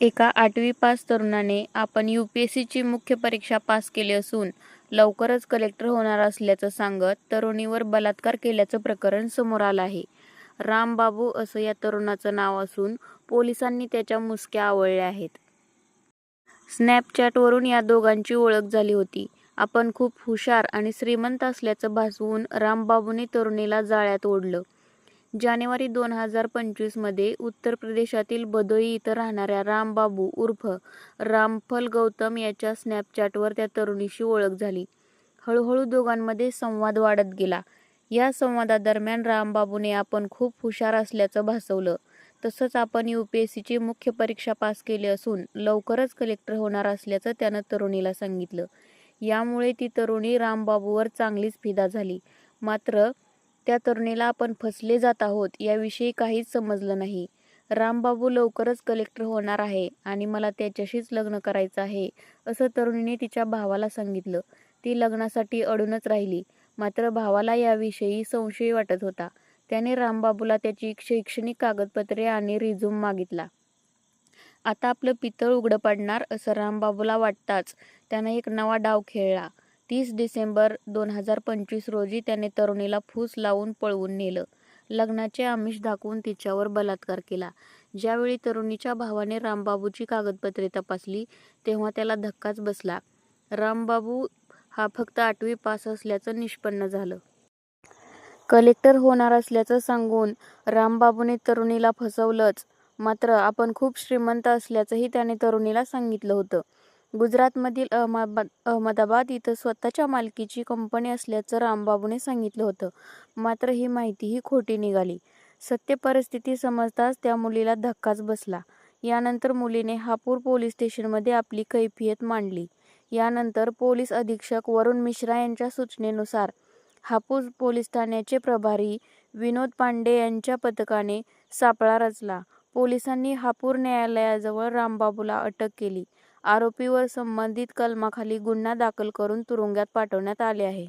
एका आठवी पास तरुणाने आपण यूपीएससीची मुख्य परीक्षा पास केली असून लवकरच कलेक्टर होणार असल्याचं सांगत तरुणीवर बलात्कार केल्याचं प्रकरण समोर आलं आहे. रामबाबू असं या तरुणाचं नाव असून पोलिसांनी त्याच्या मुसक्या आवळल्या आहेत. स्नॅपचॅटवरून या दोघांची ओळख झाली होती. आपण खूप हुशार आणि श्रीमंत असल्याचं भासवून रामबाबूने तरुणीला जाळ्यात ओढलं. जानेवारी दोन हजार पंचवीसमध्ये उत्तर प्रदेशातील बदोई इथं राहणाऱ्या रामबाबू उर्फ रामफल गौतम याच्या स्नॅपचॅटवर त्या तरुणीशी ओळख झाली. हळूहळू दोघांमध्ये संवाद वाढत गेला. या संवादादरम्यान रामबाबूने आपण खूप हुशार असल्याचं भासवलं. तसंच आपण यू पी एस सीची मुख्य परीक्षा पास केली असून लवकरच कलेक्टर होणार असल्याचं त्यानं तरुणीला सांगितलं. यामुळे ती तरुणी रामबाबूवर चांगलीच फिदा झाली. मात्र त्या तरुणीला आपण फसले जात आहोत याविषयी काहीच समजलं नाही. रामबाबू लवकरच कलेक्टर होणार आहे आणि मला त्याच्याशीच लग्न करायचं आहे असं तरुणीने तिच्या भावाला सांगितलं. ती लग्नासाठी अडूनच राहिली. मात्र भावाला याविषयी संशय वाटत होता. त्याने रामबाबूला त्याची शैक्षणिक कागदपत्रे आणि रिझ्यूम मागितला. आता आपलं पितळ उघडं पडणार असं रामबाबूला वाटताच त्यानं एक नवा डाव खेळला. तीस डिसेंबर दोन हजार पंचवीस रोजी त्याने तरुणीला फूस लावून पळवून नेलं. लग्नाचे आमिष दाखवून तिच्यावर बलात्कार केला. ज्यावेळी तरुणीच्या भावाने रामबाबूची कागदपत्रे तपासली तेव्हा त्याला धक्काच बसला. रामबाबू हा फक्त आठवी पास असल्याचं निष्पन्न झालं. कलेक्टर होणार असल्याचं सांगून रामबाबूने तरुणीला फसवलंच. मात्र आपण खूप श्रीमंत असल्याचंही त्याने तरुणीला सांगितलं होतं. गुजरातमधील अहमदाबाद इथं स्वतःच्या मालकीची कंपनी असल्याचं रामबाबूने सांगितलं होतं. मात्र ही माहितीही खोटी निघाली. सत्य परिस्थिती समजताच त्या मुलीला धक्काच बसला. यानंतर मुलीने हापूर पोलीस स्टेशनमध्ये आपली कैफियत मांडली. यानंतर पोलीस अधीक्षक वरुण मिश्रा यांच्या सूचनेनुसार हापूर पोलीस ठाण्याचे प्रभारी विनोद पांडे यांच्या पथकाने सापळा रचला. पोलिसांनी हापूर न्यायालयाजवळ रामबाबूला अटक केली. आरोपीवर संबंधित कलमाखाली गुन्हा दाखल करून तुरुंगात पाठवण्यात आले आहे.